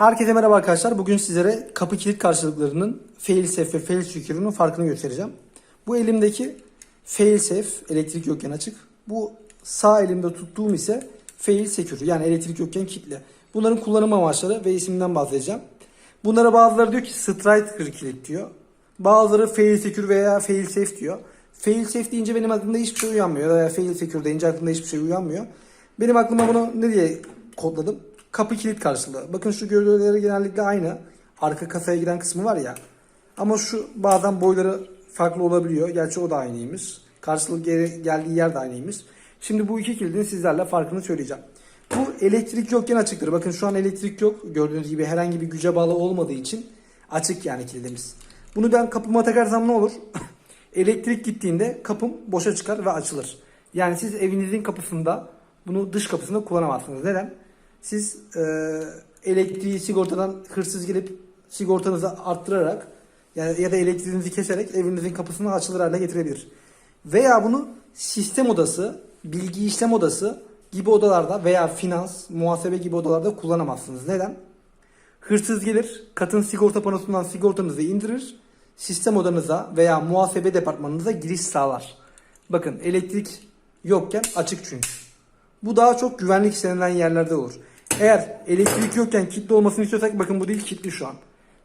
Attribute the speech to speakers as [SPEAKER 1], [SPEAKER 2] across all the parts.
[SPEAKER 1] Herkese merhaba arkadaşlar. Bugün sizlere kapı kilit karşılıklarının fail safe ve fail secure'unun farkını göstereceğim. Bu elimdeki fail safe elektrik yokken açık. Bu sağ elimde tuttuğum ise fail secure yani elektrik yokken kilitli. Bunların kullanım amaçları ve isminden bahsedeceğim. Bunlara bazıları diyor ki striker kilit diyor. Bazıları fail secure veya fail safe diyor. Fail safe deyince benim aklımda hiçbir şey uyanmıyor. Veya fail secure deyince aklımda hiçbir şey uyanmıyor. Benim aklıma bunu ne diye kodladım? Kapı kilit karşılığı. Bakın şu gövdeleri genellikle aynı. Arka kasaya giren kısmı var ya. Ama şu bazen boyları farklı olabiliyor. Gerçi o da aynıymış. Karşılık geri geldiği yer de aynıymış. Şimdi bu iki kilidin sizlerle farkını söyleyeceğim. Bu elektrik yokken açıktır. Bakın şu an elektrik yok. Gördüğünüz gibi herhangi bir güce bağlı olmadığı için açık yani kilidimiz. Bunu ben kapıma takarsam ne olur? elektrik gittiğinde kapım boşa çıkar ve açılır. Yani siz evinizin kapısında bunu dış kapısında kullanamazsınız. Neden? Siz e, elektriği sigortadan hırsız gelip sigortanızı arttırarak yani ya da elektriğinizi keserek evinizin kapısını açılır hale getirebilir. Veya bunu sistem odası, bilgi işlem odası gibi odalarda veya finans, muhasebe gibi odalarda kullanamazsınız. Neden? Hırsız gelir, katın sigorta panosundan sigortanızı indirir, sistem odanıza veya muhasebe departmanınıza giriş sağlar. Bakın elektrik yokken açık çünkü. Bu daha çok güvenlik istenilen yerlerde olur. Eğer elektrik yokken kilitli olmasını istiyorsak bakın bu değil kilitli şu an.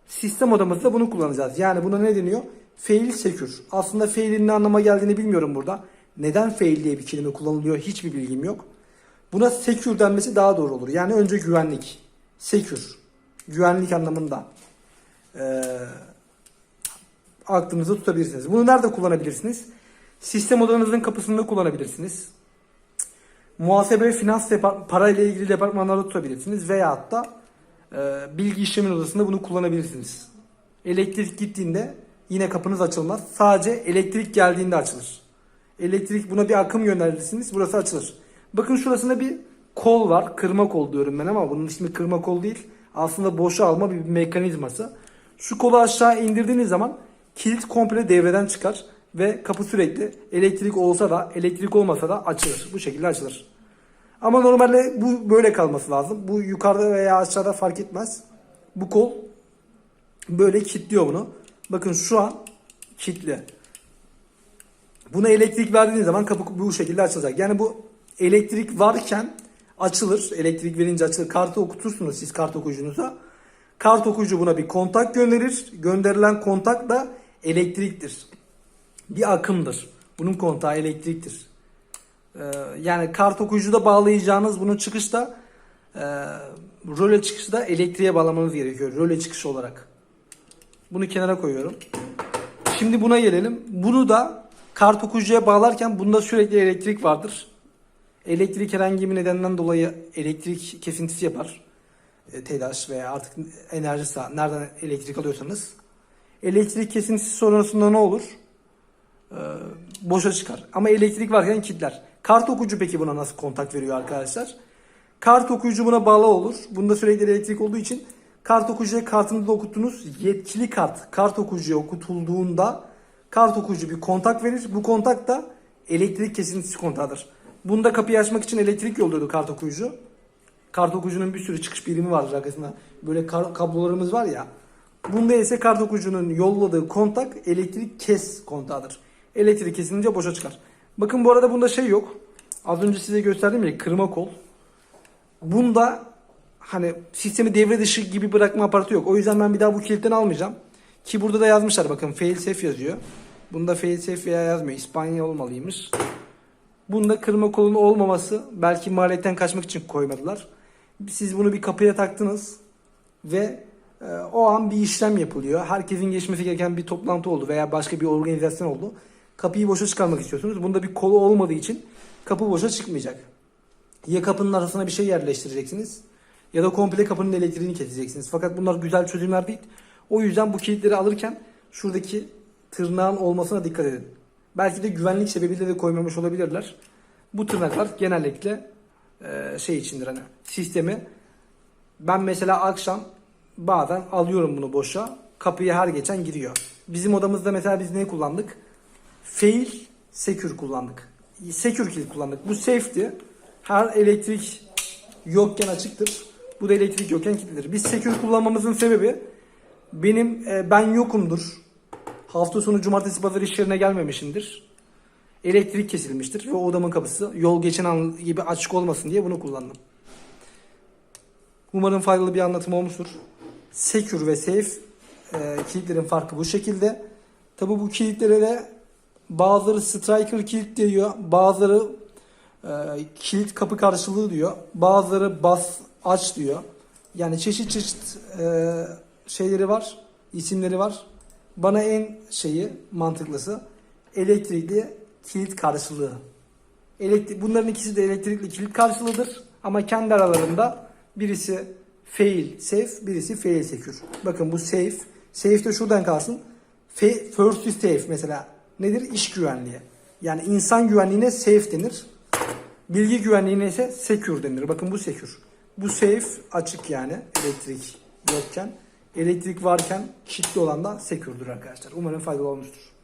[SPEAKER 1] Sistem odamızda bunu kullanacağız. Yani buna ne deniyor? Fail secure. Aslında fail'in ne anlama geldiğini bilmiyorum burada. Neden fail diye bir kelime kullanılıyor hiçbir bilgim yok. Buna secure denmesi daha doğru olur. Yani önce güvenlik. Secure. Güvenlik anlamında. Ee, aklınızda tutabilirsiniz. Bunu nerede kullanabilirsiniz? Sistem odanızın kapısında kullanabilirsiniz. Muhasebe ve finans para ile ilgili departmanlarda tutabilirsiniz. Veyahut da e, bilgi işlemin odasında bunu kullanabilirsiniz. Elektrik gittiğinde yine kapınız açılmaz. Sadece elektrik geldiğinde açılır. Elektrik buna bir akım gönderirsiniz. Burası açılır. Bakın şurasında bir kol var. Kırma kol diyorum ben ama bunun ismi kırma kol değil. Aslında boşa alma bir mekanizması. Şu kolu aşağı indirdiğiniz zaman kilit komple devreden çıkar ve kapı sürekli elektrik olsa da elektrik olmasa da açılır. Bu şekilde açılır. Ama normalde bu böyle kalması lazım. Bu yukarıda veya aşağıda fark etmez. Bu kol böyle kilitliyor bunu. Bakın şu an kilitli. Buna elektrik verdiğiniz zaman kapı bu şekilde açılacak. Yani bu elektrik varken açılır. Elektrik verince açılır. Kartı okutursunuz siz kart okuyucunuza. Kart okuyucu buna bir kontak gönderir. Gönderilen kontak da elektriktir. Bir akımdır. Bunun kontağı elektriktir. Ee, yani kart okuyucuda bağlayacağınız bunun çıkışta e, röle çıkışta elektriğe bağlamanız gerekiyor. Röle çıkış olarak. Bunu kenara koyuyorum. Şimdi buna gelelim. Bunu da kart okuyucuya bağlarken bunda sürekli elektrik vardır. Elektrik herhangi bir nedenden dolayı elektrik kesintisi yapar. E, telaş veya artık enerji nereden elektrik alıyorsanız. Elektrik kesintisi sonrasında ne olur? Ee, boşa çıkar. Ama elektrik varken kilitler. Kart okuyucu peki buna nasıl kontak veriyor arkadaşlar? Kart okuyucu buna bağlı olur. Bunda sürekli elektrik olduğu için kart okuyucuya kartınızda okuttuğunuz yetkili kart kart okuyucuya okutulduğunda kart okuyucu bir kontak verir. Bu kontak da elektrik kesintisi kontağıdır. Bunda kapıyı açmak için elektrik yolluyordu kart okuyucu. Kart okuyucunun bir sürü çıkış birimi vardır arkasında. Böyle kablolarımız var ya. Bunda ise kart okuyucunun yolladığı kontak elektrik kes kontağıdır. Elektrik kesilince boşa çıkar. Bakın bu arada bunda şey yok. Az önce size gösterdim ya kırma kol. Bunda hani sistemi devre dışı gibi bırakma aparatı yok. O yüzden ben bir daha bu kilitten almayacağım. Ki burada da yazmışlar bakın fail safe yazıyor. Bunda fail safe veya yazmıyor. İspanya olmalıymış. Bunda kırma kolun olmaması belki maliyetten kaçmak için koymadılar. Siz bunu bir kapıya taktınız ve e, o an bir işlem yapılıyor. Herkesin geçmesi gereken bir toplantı oldu veya başka bir organizasyon oldu. Kapıyı boşa çıkarmak istiyorsunuz. Bunda bir kolu olmadığı için kapı boşa çıkmayacak. Ya kapının arasına bir şey yerleştireceksiniz ya da komple kapının elektriğini keseceksiniz. Fakat bunlar güzel çözümler değil. O yüzden bu kilitleri alırken şuradaki tırnağın olmasına dikkat edin. Belki de güvenlik sebebiyle de koymamış olabilirler. Bu tırnaklar genellikle e, şey içindir hani sistemi ben mesela akşam bazen alıyorum bunu boşa. Kapıya her geçen giriyor. Bizim odamızda mesela biz ne kullandık? Fail secure kullandık. Secure kilit kullandık. Bu safety. Her elektrik yokken açıktır. Bu da elektrik yokken kilitlidir. Biz secure kullanmamızın sebebi benim e, ben yokumdur. Hafta sonu cumartesi pazar iş yerine gelmemişimdir. Elektrik kesilmiştir ve o odamın kapısı yol geçen an gibi açık olmasın diye bunu kullandım. Umarım faydalı bir anlatım olmuştur. Secure ve safe e, kilitlerin farkı bu şekilde. Tabi bu kilitlere de bazıları striker kilit diyor, bazıları e, kilit kapı karşılığı diyor, bazıları bas aç diyor. Yani çeşit çeşit e, şeyleri var, isimleri var. Bana en şeyi mantıklısı elektrikli kilit karşılığı. Elektrik, bunların ikisi de elektrikli kilit karşılığıdır. Ama kendi aralarında birisi fail safe, birisi fail secure. Bakın bu safe. Safe de şuradan kalsın. Fa- First is safe mesela. Nedir? İş güvenliği. Yani insan güvenliğine safe denir. Bilgi güvenliğine ise secure denir. Bakın bu secure. Bu safe açık yani elektrik yokken. Elektrik varken kilitli olan da secure'dur arkadaşlar. Umarım faydalı olmuştur.